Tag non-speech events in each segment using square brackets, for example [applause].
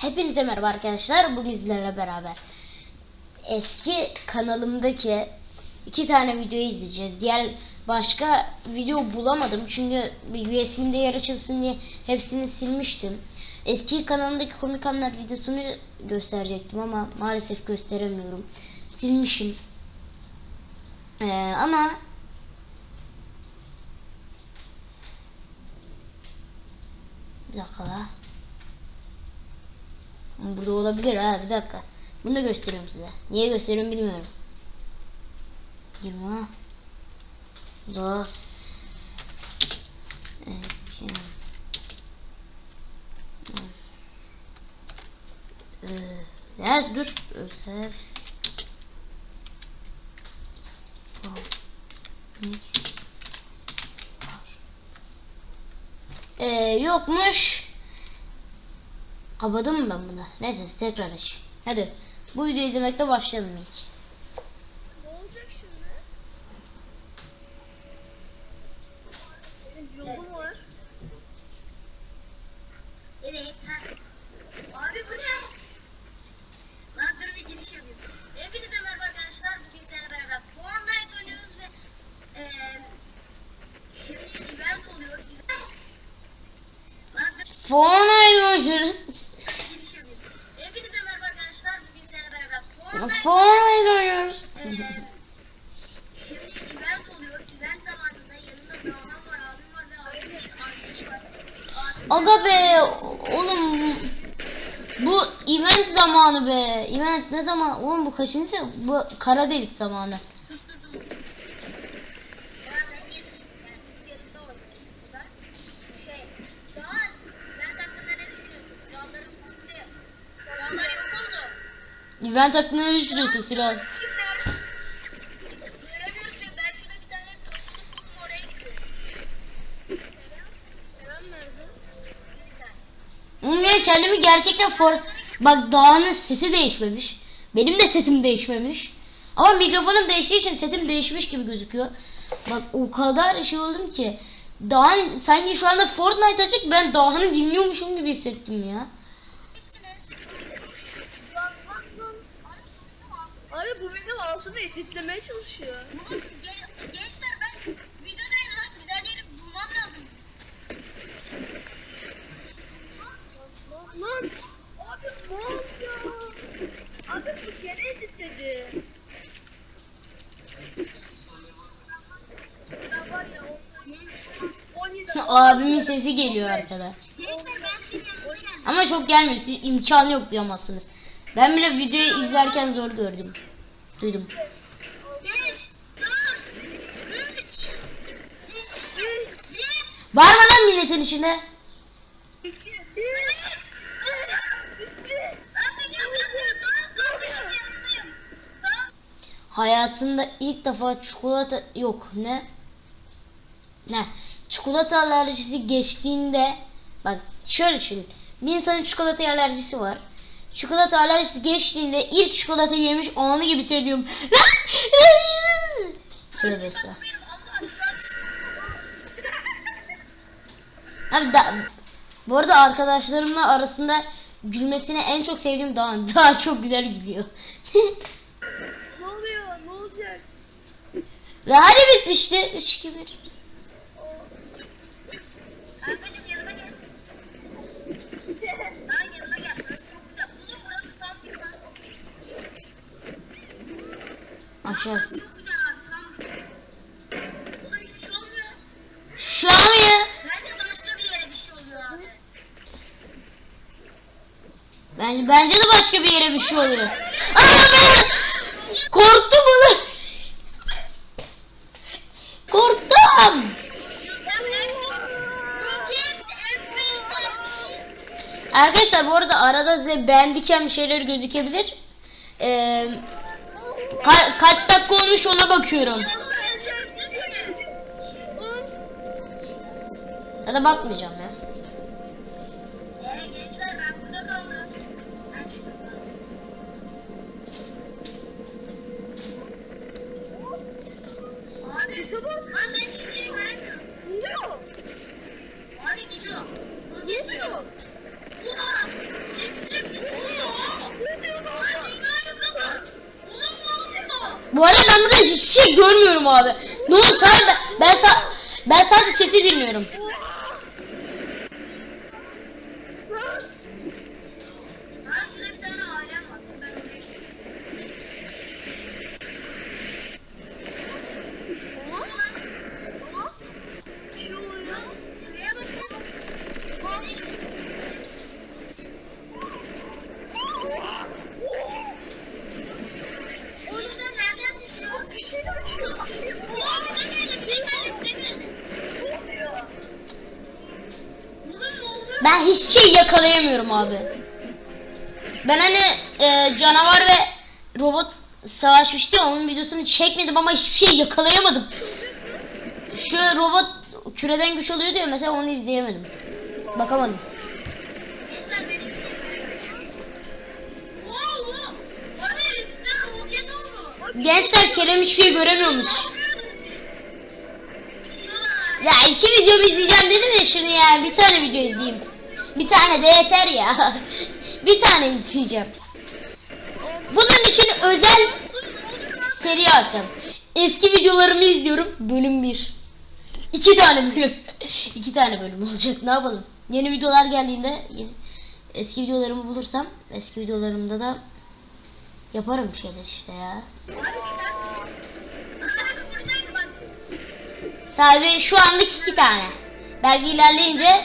Hepinize merhaba arkadaşlar. Bugün sizlerle beraber eski kanalımdaki iki tane video izleyeceğiz. Diğer başka video bulamadım çünkü bir USB'mde yer açılsın diye hepsini silmiştim. Eski kanalımdaki komik anlar videosunu gösterecektim ama maalesef gösteremiyorum. Silmişim. Ee, ama bir dakika. Burada olabilir ha bir dakika. Bunu da gösteriyorum size. Niye gösteriyorum bilmiyorum. 20 Dos iki, Ee, dur özel ee, yokmuş Kapadım mı ben bunu? Neyse tekrar aç. Hadi bu videoyu izlemekte başlayalım ilk. Ne olacak şimdi? Benim yolum var. Evet. Ha. Abi bu ne? Lan dur bir giriş yapayım. Hepinize merhaba arkadaşlar. Bugün sizlerle beraber Fortnite oynuyoruz ve eee şimdi event oluyor. Lan dur Fortnite oynuyoruz. bir giriş yapayım. Hepinize merhaba arkadaşlar. Bugün sizlerle beraber Fortnite oynuyoruz. Şimdi event oluyor. Event zamanında Doğan var, abim var ve abimin arkadaşı var. Aga be oğlum bu event zamanı be. Event ne zaman? Oğlum bu kaçıncı? Bu kara delik zamanı. Susturdum. Bazen gelir. Yani çünkü yanımda oynuyor. Bu da şey. Daha ben hakkında ne düşünüyorsun? Silahlarımız gitti. Silahlar yok oldu. Event hakkında ne düşünüyorsun Silah? Ya kendimi gerçekten for... Bak Dağ'ın sesi değişmemiş. Benim de sesim değişmemiş. Ama mikrofonum değiştiği için sesim değişmiş gibi gözüküyor. Bak o kadar şey oldum ki. Dağ'ın sanki şu anda Fortnite açık ben Dağ'ını dinliyormuşum gibi hissettim ya. Misiniz? Abi bu altını editlemeye çalışıyor. Oğlum gen- gençler ben videodayım lan. Güzel yeri bulmam lazım. Lan lan. Abi ne oluyor? Abi bu gene editledi. Ya var ya o Gençler, 17 Abimin sesi geliyor arkada. gençler ben sizin yanınıza geldim. Ama çok gelmiyor. Siz imkanı yok duyamazsınız. Ben bile videoyu izlerken zor gördüm. Duydum. 5, 4, 3, 2, 1. Var mı lan milletin içinde? iki, Hayatında ilk defa çikolata yok ne? Ne? Çikolata alerjisi geçtiğinde bak şöyle düşün. Bir insanın çikolata alerjisi var. Çikolata alerjisi geçtiğinde ilk çikolata yemiş anı gibi söylüyorum. Tövbe estağfurullah. benim Allah aşağı düştüm. Abi da, bu arada arkadaşlarımla arasında gülmesini en çok sevdiğim Dağ. Dağ çok güzel gülüyor. ne oluyor? Ne olacak? Ve hadi bitmişti. 3 2 1. Kankacım yanıma gel. Lan yanıma gel. Burası çok güzel. Oğlum burası tam bir lan. Aşağı. Burası çok güzel abi. Tam bir. Oğlum hiçbir şey olmuyor. Şu an ya. Bence başka bir yere bir şey oluyor abi. Ben, bence de başka bir yere bir şey oluyor. Aa ben korktum bunu. Korktum. Ben Roket F1 kaç. Arkadaşlar bu arada arada size beğendiken bir şeyler gözükebilir. Ee, ka- kaç dakika olmuş ona bakıyorum. Ya da bakmayacağım ya. Ee gençler ben burada kaldım. Ben çıktım. Abi. Ne oldu sadece ben, ben, sa- ben sadece sesi dinliyorum. Şurada bir tane alem var. Dur ben oraya gideyim. Ne oluyor lan? Bir şey oluyor. Şuraya bakın. Senin şu- O işler nereden düşüyor? Bir şey de uçuyor. Bir şey de uçuyor. Oha bize geldi, bize geldi, bize geldi. Ne oluyor? Oğlum ne oldu? Ben hiçbir şey yakalayamıyorum abi. Ben hani e, canavar ve robot savaşmıştı ya, onun videosunu çekmedim ama hiçbir şey yakalayamadım. Şu robot küreden güç oluyor diyor mesela onu izleyemedim. Bakamadım. Gençler Kerem hiçbir şey göremiyormuş. Ya iki video izleyeceğim dedim ya şunu ya bir tane video izleyeyim. Bir tane de yeter ya. [laughs] bir tane izleyeceğim. Bunun için özel seri açacağım. Eski videolarımı izliyorum. Bölüm 1. İki tane bölüm. [laughs] İki tane bölüm olacak. Ne yapalım? Yeni videolar geldiğinde yeni, eski videolarımı bulursam eski videolarımda da yaparım bir şeyler işte ya. Sadece şu anlık iki tane. Belki ilerleyince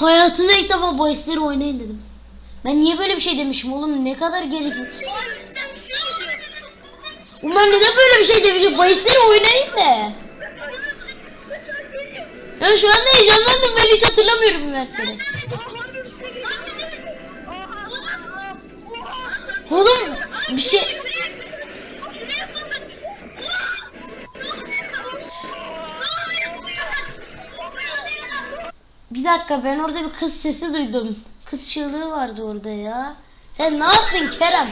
Hayatımda ilk defa bu esleri oynayın dedim. Ben niye böyle bir şey demişim oğlum ne kadar gereksiz. Ulan neden böyle bir şey demişim? Bahisleri oynayın de. Ya şu anda heyecanlandım ben hiç hatırlamıyorum üniversitede. Aha! Oha! Oğlum bir şey... dakika ben orada bir kız sesi duydum. Kız çığlığı vardı orada ya. Sen ne yaptın Kerem?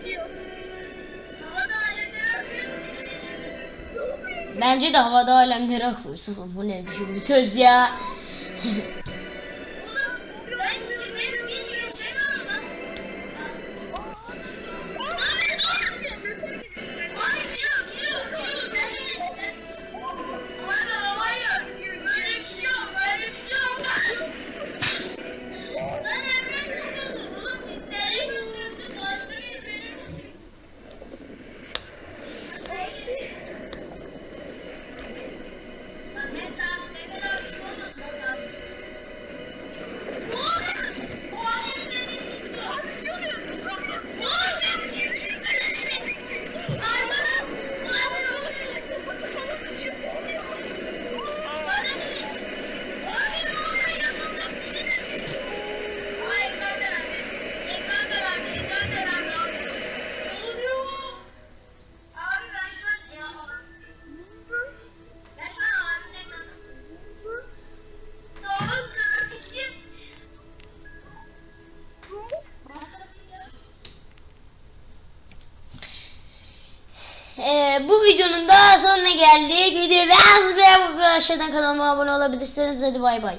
Akıyor. Bence de havada alemleri akıyorsun. Oğlum Bu ne bir söz ya. [laughs] geldik. Videoyu beğenmeyi ve aşağıdan kanalıma abone olabilirsiniz. Hadi bay bay.